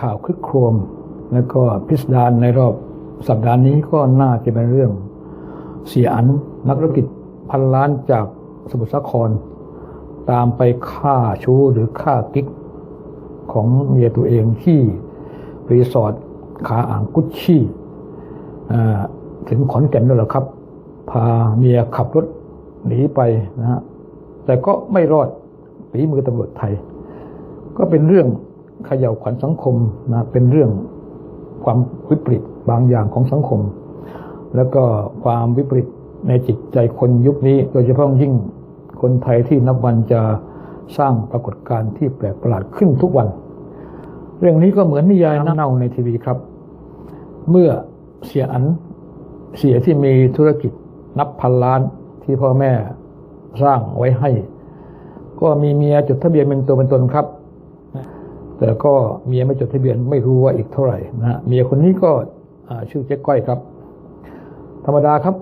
ข่าวคลึกโครม แล้วก็พิสดารในรอบสัปดาห์นี้ก็น่าจะเป็นเรื่อง เสียอันนักธุรกิจพันล้านจากสมุทรสาคร ตามไปฆ่าชู้หรือฆ่ากิ๊ก ของเมียตัวเองที่รีสอร์ทขาอ่างกุชชี่ถึงขอนแก่นด้วยหรอครับ พาเมียขับรถหนีไปนะฮะแต่ก็ไม่รอดฝีมือตำรวจไทย ก็เป็นเรื่อง เขย่าขวัญสังคมนะเป็นเรื่องความวิปริตบางอย่างของสังคม แล้วก็ความวิปริตในจิตใจคนยุคนี้ โดยเฉพาะยิ่งคนไทยที่นับวันจะสร้างปรากฏการณ์ที่แปลกประหลาดขึ้นทุกวัน เรื่องนี้ก็เหมือนนิยายน้ำเน่าในทีวีครับ เมื่อเสียอันเสียที่มีธุรกิจนับพันล้านที่พ่อแม่สร้างไว้ให้ ก็มีเมียจดทะเบียนเป็นตัวเป็นตนครับ แต่ก็เมียไม่จดทะเบียนไม่รู้ว่าอีกเท่าไหร่นะเมียคนนี้ก็ชื่อเจ๊ก้อยครับ ธรรมดาครับ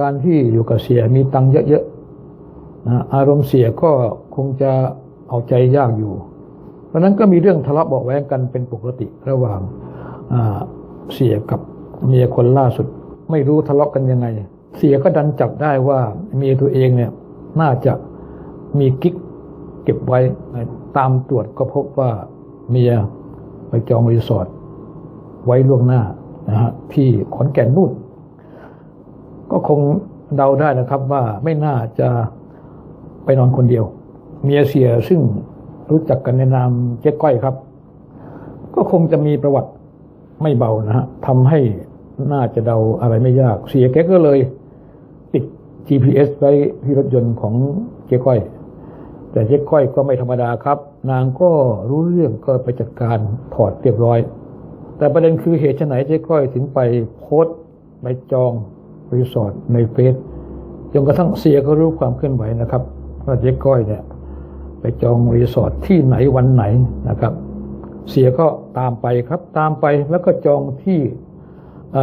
การที่อยู่กับเสียมีตังค์เยอะๆนะอารมณ์เสียก็คงจะเอาใจยากอยู่ เพราะนั้นก็มีเรื่องทะเลาะเบาแวงกันเป็นปกติระหว่างเสียกับเมียคนล่าสุด ไม่รู้ทะเลาะกันยังไง เสียก็ดันจับได้ว่าเมียตัวเองเนี่ยน่าจะมีกิ๊กเก็บไว้ ตามตรวจก็พบว่าเมียไปจองรีสอร์ทไว้ล่วงหน้านะฮะที่ขอนแก่นนู่นก็คงเดาได้นะครับว่าไม่น่าจะไปนอนคนเดียว เมียเสียซึ่งรู้จักกันในนามเจ๊ก้อยครับ ก็คงจะมีประวัติไม่เบานะฮะทำให้น่าจะเดาอะไรไม่ยาก เสียแกก็เลยติด GPS ไว้ที่รถยนต์ของเจ๊ก้อย แต่เจ๊ก้อยก็ไม่ธรรมดาครับ นางก็รู้เรื่องก็ไปจัดการถอดเรียบร้อย แต่ประเด็นคือเหตุไฉนเจ๊ก้อยถึงไปโพสต์ไปจองรีสอร์ทในเฟซจนกระทั่งเสียก็รู้ความเคลื่อนไหวนะครับว่าเจ๊ก้อยเนี่ยไปจองรีสอร์ทที่ไหนวันไหนนะครับ เสียก็ตามไปครับตามไปแล้วก็จองที่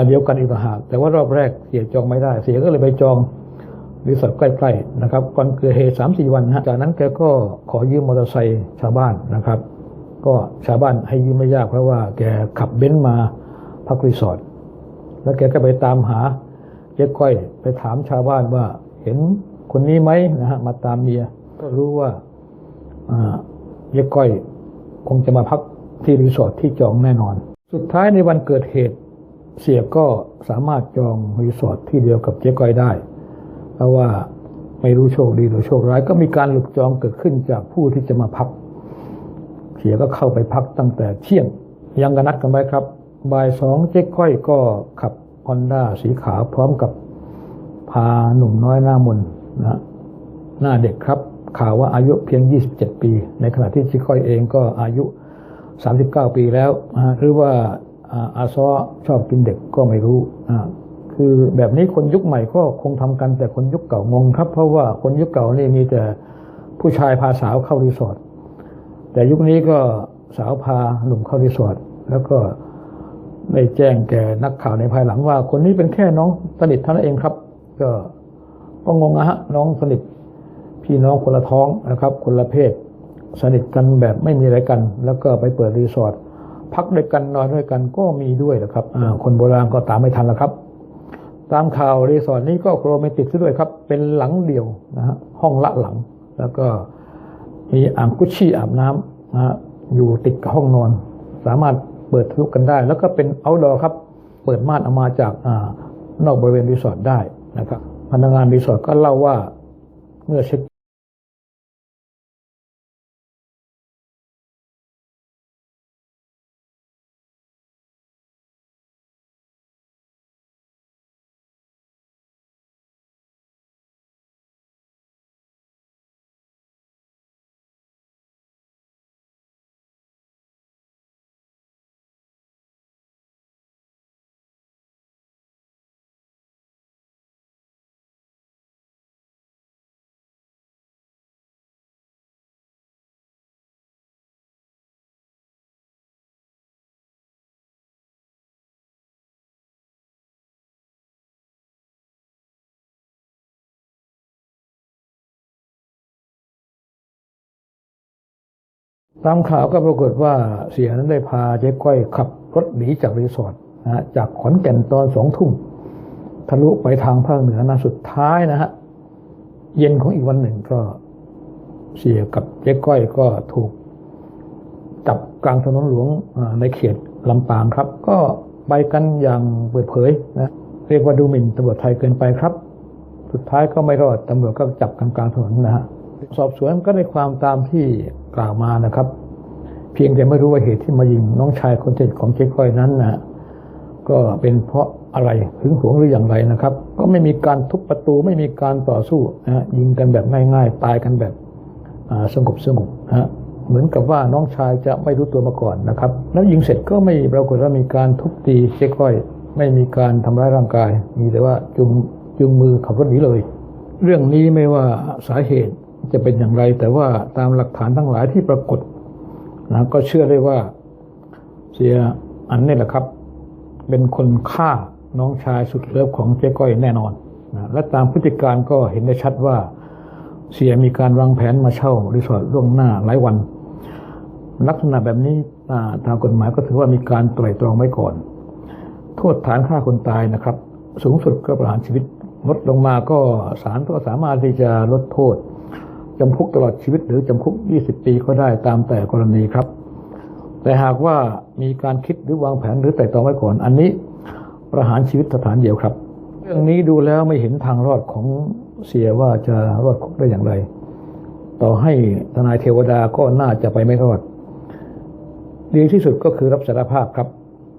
เดียวกันอีกต่างหากแต่ว่ารอบแรกเสียจองไม่ได้ เสียก็เลยไปจอง รีสอร์ทใกล้ๆนะครับก่อนเกิดเหตุสามสี่วันนะฮะจากนั้นแกก็ขอยืมมอเตอร์ไซค์ชาวบ้านนะครับ ก็ชาวบ้านให้ยืมไม่ยากเพราะว่าแกขับเบนซ์มาพักรีสอร์ทแล้วแกก็ไปตามหาเจ๊ก้อยไปถามชาวบ้านว่าเห็นคนนี้ไหมนะฮะมาตามเมียก็รู้ว่าเจ๊ก้อยคงจะมาพักที่รีสอร์ทที่จองแน่นอน สุดท้ายในวันเกิดเหตุเสียก็สามารถจองรีสอร์ทที่เดียวกับเจ๊ก้อยได้ เพราะว่าไม่รู้โชคดีหรือโชคร้าย ก็มีการหลุดจองเกิดขึ้นจากผู้ที่จะมาพัก เสียก็เข้าไปพักตั้งแต่เที่ยง ยังกันนัดกันไว้ครับบ่ายสองเจ๊ก้อยก็ขับฮอนด้าสีขาวพร้อมกับพาหนุ่มน้อยหน้ามนนะหน้าเด็กครับ ข่าวว่าอายุเพียง 27 ปี ในขณะที่ชิคอยเองก็อายุ 39 ปีแล้ว หรือว่าอาซอชอบกินเด็กก็ไม่รู้ คือแบบนี้คนยุคใหม่ก็คงทำกันแต่คนยุคเก่างงครับ เพราะว่าคนยุคเก่านี่มีแต่ผู้ชายพาสาวเข้ารีสอร์ทแต่ยุคนี้ก็สาวพาหนุ่มเข้ารีสอร์ทแล้วก็ได้แจ้งแก่นักข่าวในภายหลังว่า คนนี้เป็นแค่น้องสนิทเท่านั้นเองครับ ก็ก็งงนะฮะน้องสนิทพี่น้องคนละท้องนะครับ คนละเพศ สนิทกันแบบไม่มีอะไรกัน แล้วก็ไปเปิดรีสอร์ทพักด้วยกันนอนด้วยกันก็มีด้วยนะครับคนโบราณก็ตามไม่ทันแล้วครับ ตามข่าวรีสอร์ทนี้ก็โรแมนติกซะด้วยครับ เป็นหลังเดียวนะฮะห้องละหลัง แล้วก็มีอ่างกุชชี่อาบน้ำนะฮะอยู่ติดกับห้องนอน สามารถเปิดทะลุกันได้ แล้วก็เป็นเอาท์ดอร์ครับ เปิดม่านออกมาจากอนอกบริเวณรีสอร์ทได้นะครับพนักงานรีสอร์ทก็เล่าว่าเมื่อเช็ค ตามข่าวก็ปรากฏว่าเสียนั้นได้พาเจ๊ก้อยขับรถหนีจากรีสอร์ทนะฮะจากขอนแก่นตอนสองทุ่มทะลุไปทางภาคเหนือนะสุดท้ายนะฮะเย็นของอีกวันหนึ่งก็เสียกับเจ๊ก้อยก็ถูกจับกลางถนนหลวงในเขตลำปางครับ ก็ไปกันอย่างเปิดเผยนะเรียกว่าดูหมิ่นตำรวจไทยเกินไปครับ สุดท้ายก็ไม่รอดตำรวจก็จับกันกลางถนนนะฮะ สอบสวนก็ได้ความตามที่กล่าวมานะครับ เพียงแต่ไม่รู้ว่าเหตุที่มายิงน้องชายคนสนิทของเจ๊ก้อยนั้นนะก็เป็นเพราะอะไรหึงหวงหรืออย่างไรนะครับ ก็ไม่มีการทุบประตูไม่มีการต่อสู้นะฮะยิงกันแบบง่ายๆ ตายกันแบบสงบสงบนะฮะเหมือนกับว่าน้องชายจะไม่รู้ตัวมาก่อนนะครับ แล้วยิงเสร็จก็ไม่ปรากฏว่ามีการทุบตีเช็คก้อย ไม่มีการทำร้ายร่างกาย มีแต่ว่าจุงจุงมือขับรถหนีเลย เรื่องนี้ไม่ว่าสาเหตุ จะเป็นอย่างไร แต่ว่าตามหลักฐานทั้งหลายที่ปรากฏนะก็เชื่อได้ว่าเสียอันนี่แหละครับ เป็นคนฆ่าน้องชายสุดเลิฟของเจ๊ก้อยแน่นอนนะและตามพฤติการก็เห็นได้ชัดว่าเสียมีการวางแผนมาเช่ารีสอร์ทล่วงหน้าหลายวัน ลักษณะแบบนี้อ่าตามกฎหมายก็ถือว่ามีการไตร่ตรองไว้ก่อน โทษฐานฆ่าคนตายนะครับ สูงสุดก็ประหารชีวิตลดลงมาก็ศาลก็สามารถที่จะลดโทษ จำคุกตลอดชีวิตหรือจำคุก 20 ปีก็ได้ตามแต่กรณีครับ แต่หากว่ามีการคิดหรือวางแผนหรือไตร่ตองไว้ก่อน อันนี้ประหารชีวิตสถานเดียวครับ เรื่องนี้ดูแล้วไม่เห็นทางรอดของเสียว่าจะรอดคุกได้อย่างไร ต่อให้ทนายเทวดาก็น่าจะไปไม่รอด ดีที่สุดก็คือรับสารภาพครับ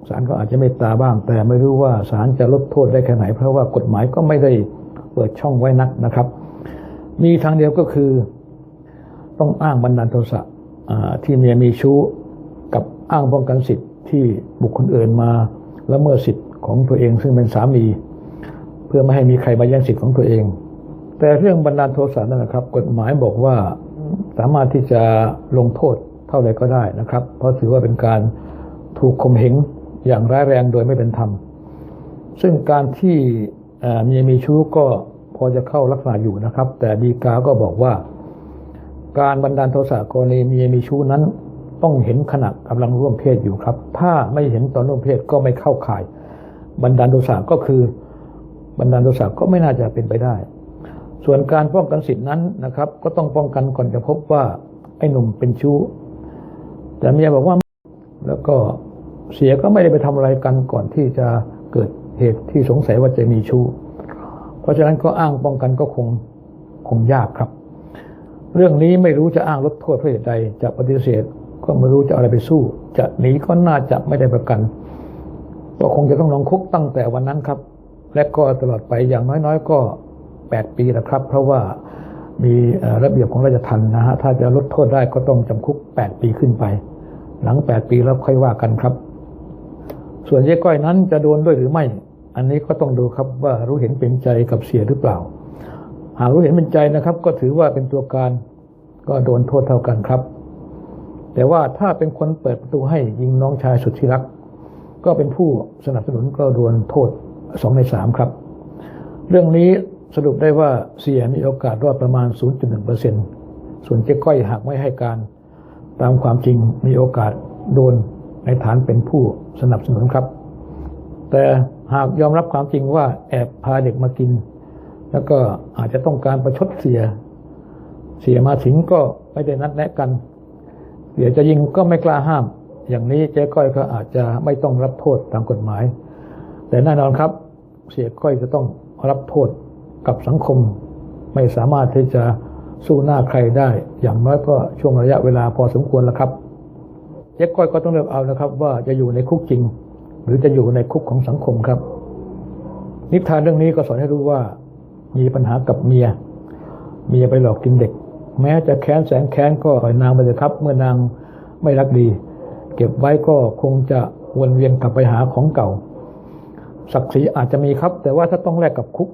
ศาลก็อาจจะเมตตาบ้าง แต่ไม่รู้ว่าศาลจะลดโทษได้แค่ไหน เพราะว่ากฎหมายก็ไม่ได้เปิดช่องไว้นักนะครับ มีทางเดียวก็คือ ต้องอ้างบันดาลโทสะที่เมียมีชู้กับอ้างป้องกันสิทธิ์ที่บุคคลอื่นมาละเมิดสิทธิ์ของตัวเองซึ่งเป็นสามี เพื่อไม่ให้มีใครมาแย่งสิทธิ์ของตัวเอง แต่เรื่องบันดาลโทสะนั่นนะครับ กฎหมายบอกว่าสามารถที่จะลงโทษเท่าใดก็ได้นะครับ เพราะถือว่าเป็นการถูกข่มเหงอย่างร้ายแรงโดยไม่เป็นธรรม ซึ่งการที่เมียมีชู้ก็ พอจะเข้าลักษณะอยู่นะครับ แต่ดีกาก็บอกว่า การบันดาลโทสะกรณีเมียมีชู้นั้น ต้องเห็นขณะกำลังร่วมเพศอยู่ครับ ถ้าไม่เห็นตอนร่วมเพศก็ไม่เข้าข่าย บันดาลโทสะก็คือบันดาลโทสะก็ไม่น่าจะเป็นไปได้ ส่วนการป้องกันสิทธินั้นนะครับ ก็ต้องป้องกันก่อนจะพบว่าไอ้หนุ่มเป็นชู้ แต่เมียบอกว่าแล้วก็เสียก็ไม่ได้ไปทำอะไรกันก่อนที่จะเกิดเหตุที่สงสัยว่าจะมีชู้ เพราะฉะนั้นก็อ้างป้องกันก็คงคงยากครับ เรื่องนี้ไม่รู้จะอ้างลดโทษเพราะเหตุใดจะปฏิเสธก็ไม่รู้จะอะไรไปสู้ จะหนีก็น่าจะไม่ได้ประกัน ก็คงจะต้องลงคุกตั้งแต่วันนั้นครับ และก็ตลอดไปอย่างน้อยๆ ก็ 8 ปีนะครับ เพราะว่ามีระเบียบของราชทัณฑ์นะฮะถ้าจะลดโทษได้ก็ต้องจำคุก 8 ปีขึ้นไป หลัง 8 ปีแล้วค่อยว่ากันครับ ส่วนเย้ก้อยนั้นจะโดนด้วยหรือไม่ อันนี้ก็ต้องดูครับว่ารู้เห็นเป็นใจกับเสียหรือเปล่า หากรู้เห็นเป็นใจนะครับ ก็ถือว่าเป็นตัวการก็โดนโทษเท่ากันครับ แต่ว่าถ้าเป็นคนเปิดประตูให้ยิงน้องชายสุดที่รัก ก็เป็นผู้สนับสนุนก็โดนโทษสองในสามครับ เรื่องนี้สรุปได้ว่าเสียมีโอกาสรอดประมาณ 0.1%ส่วนเจ๊ก้อยหากไม่ให้การ ตามความจริงมีโอกาสโดนในฐานเป็นผู้สนับสนุนครับ แต่ หากยอมรับความจริงว่าแอบพาเด็กมากิน แล้วก็อาจจะต้องการประชดเสีย เสียมาถึงก็ไม่ได้นัดแนะกันเสียจะยิงก็ไม่กล้าห้าม อย่างนี้เจ๊ก้อยก็อาจจะไม่ต้องรับโทษตามกฎหมาย แต่แน่นอนครับ เสียก้อยจะต้องรับโทษกับสังคม ไม่สามารถที่จะสู้หน้าใครได้ อย่างน้อยก็ช่วงระยะเวลาพอสมควรแล้วครับเจ๊ก้อยก็ต้องเลือกเอานะครับ ว่าจะอยู่ในคุกจริง หรือจะอยู่ในคุกของสังคมครับ นิทานเรื่องนี้ก็สอนให้รู้ว่า มีปัญหากับเมีย เมียไปหลอกกินเด็ก แม้จะแค้นแสนแค้นก็ปล่อยนางไปเลยครับ เมื่อนางไม่รักดี เก็บไว้ก็คงจะวนเวียนกลับไปหาของเก่า ศักดิ์ศรีอาจจะมีครับ แต่ว่าถ้าต้องแลกกับคุก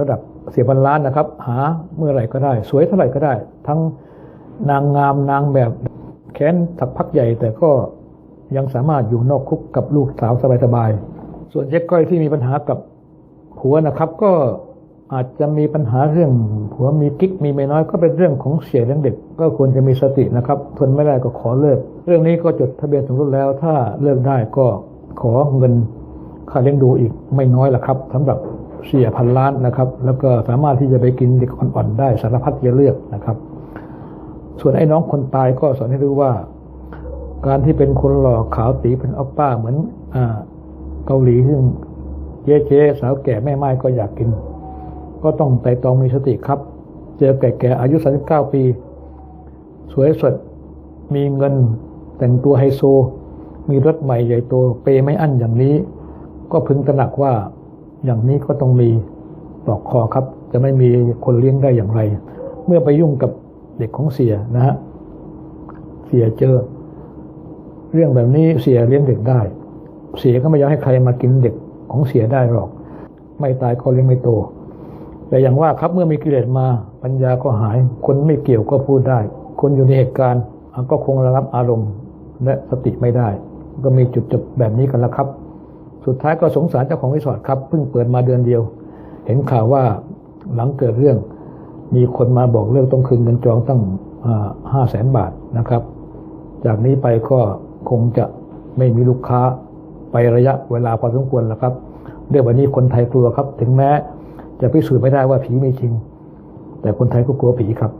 ระดับเสียพันล้านนะครับ หาเมื่อไหร่ก็ได้ สวยเท่าไหร่ก็ได้ ทั้งนางงามนางแบบแค้นถักพักใหญ่แต่ก็ ยังสามารถอยู่นอกคุกกับลูกสาวสบายๆ ส่วนเจ๊ก้อยที่มีปัญหากับผัวนะครับ ก็อาจจะมีปัญหาเรื่องผัวมีกิ๊กมีเมียน้อยก็เป็นเรื่องของเสียเลี้ยงเด็ก ก็ควรจะมีสตินะครับ ทนไม่ได้ก็ขอเลิก เรื่องนี้ก็จดทะเบียนสมรสแล้ว ถ้าเลิกได้ก็ขอเงินค่าเลี้ยงดูอีกไม่น้อยละครับสำหรับเสียพันล้านนะครับ แล้วก็สามารถที่จะไปกินเด็กอ่อนๆได้สารพัดจะเลือกนะครับ ส่วนไอ้น้องคนตายก็สอนให้รู้ว่า การที่เป็นคนหล่อขาวตีเป็นอัปป้าเหมือนอ่าเกาหลีซึ่งเจ๊เจ๊สาวแก่แม่ไม้ก็อยากกิน ก็ต้องไต่ตองมีสติครับ เจอแก่ๆอายุ 39 ปี สวยสดมีเงินแต่งตัวไฮโซ มีรถใหม่ใหญ่โตเปยไม่อั้นอย่างนี้ ก็พึงตระหนักว่าอย่างนี้ก็ต้องมีปลอกคอครับ จะไม่มีคนเลี้ยงได้อย่างไร เมื่อไปยุ่งกับเด็กของเสียนะฮะเสียเจอ เรื่องแบบนี้เสียเลี้ยงเด็กได้ เสียก็ไม่ยากให้ใครมากินเด็กของเสียได้หรอก ไม่ตายก็เลี้ยงไม่โต แต่อย่างว่าครับเมื่อมีกิเลสมาปัญญาก็หาย คนไม่เกี่ยวก็พูดได้ คนอยู่ในเหตุการณ์ก็คงระงับอารมณ์และสติไม่ได้ ก็มีจุดจบแบบนี้กันแล้วครับ สุดท้ายก็สงสารเจ้าของรีสอร์ทครับเพิ่งเปิดมาเดือนเดียว เห็นข่าวว่าหลังเกิดเรื่อง มีคนมาบอกเลิกต้องคืนเงินจองตั้งห้าแสนบาทนะครับ จากนี้ไปก็ คงจะไม่มีลูกค้าไประยะเวลาพอสมควรแล้วครับ เรื่องวันนี้คนไทยกลัวครับ ถึงแม้จะพิสูจน์ไม่ได้ว่าผีไม่จริง แต่คนไทยก็กลัวผีครับ